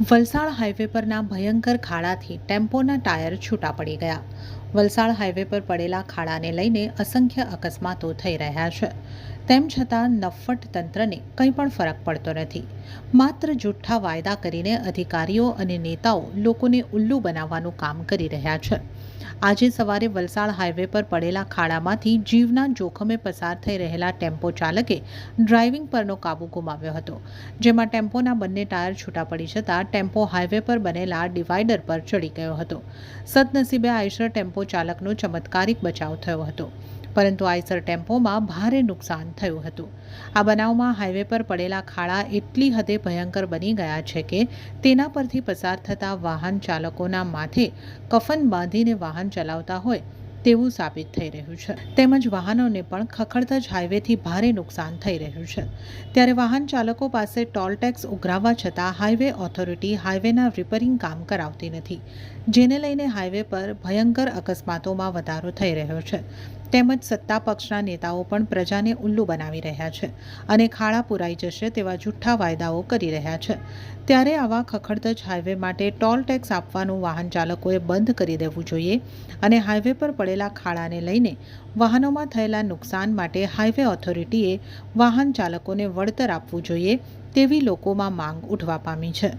Valsad highway પરના ભયંકર ખાડાથી ટેમ્પોના tyre છૂટા પડી ગયા. વલસાડ હાઈવે પર પડેલા ખાડાને લઈને અસંખ્ય અકસ્માતો થઈ રહ્યા છે. તેમ છતાં નફ્ફટ તંત્રને કંઈ પણ ફરક પડતો નથી. માત્ર જુઠ્ઠા વાયદા કરીને અધિકારીઓ અને નેતાઓ લોકોને ઉલ્લુ બનાવવાનું કામ કરી રહ્યા છે. આજે સવારે વલસાડ હાઈવે પર પડેલા ખાડામાંથી જીવના જોખમે પસાર થઈ રહેલા ટેમ્પો ચાલકે ડ્રાઇવિંગ પરનો કાબુ ગુમાવ્યો હતો. જેમાં ટેમ્પોના બંને ટાયર છૂટા પડી જતાં ટેમ્પો હાઈવે પર બનેલા ડિવાઈડર પર ચડી ગયો હતો. સદનસીબે આઈશર ટેમ્પો ચાલકનો ચમત્કારિક બચાવ થયો હતો. પરંતુ આઈસર ટેમ્પોમાં ભારે નુકસાન થયું હતું. આ બનાવમાં હાઈવે પર પડેલા ખાડા એટલી હદે ભયંકર બની ગયા છે કે તેના પરથી પસાર થતા વાહન ચાલકોના માથે કફન બાંધીને વાહન ચલાવતા હોય તેવું સાબિત થઈ રહ્યું છે. તેમજ વાહનોને પણ ખખડતા જ હાઈવેથી ભારે નુકસાન થઈ રહ્યું છે. ત્યારે વાહન ચાલકો પાસે ટોલ ટેક્સ ઉઘરાવવા છતાં હાઈવે ઓથોરિટી હાઈવેના રિપેરિંગ કામ કરાવતી નથી, જેને લઈને હાઈવે પર ભયંકર અકસ્માતોમાં વધારો થઈ રહ્યો છે. તેમજ સત્તા પક્ષના નેતાઓ પણ પ્રજાને ઉલ્લુ બનાવી રહ્યા છે અને ખાડા પુરાઈ જશે તેવા જુઠ્ઠા વાયદાઓ કરી રહ્યા છે. ત્યારે આવા ખખડધજ હાઈવે માટે ટોલ ટેક્સ આપવાનું વાહન ચાલકોએ બંધ કરી દેવું જોઈએ અને હાઈવે પર પડેલા ખાડાને લઈને વાહનોમાં થયેલા નુકસાન માટે હાઈવે ઓથોરિટીએ વાહન ચાલકોને વળતર આપવું જોઈએ તેવી લોકોમાં માંગ ઉઠવા પામી છે.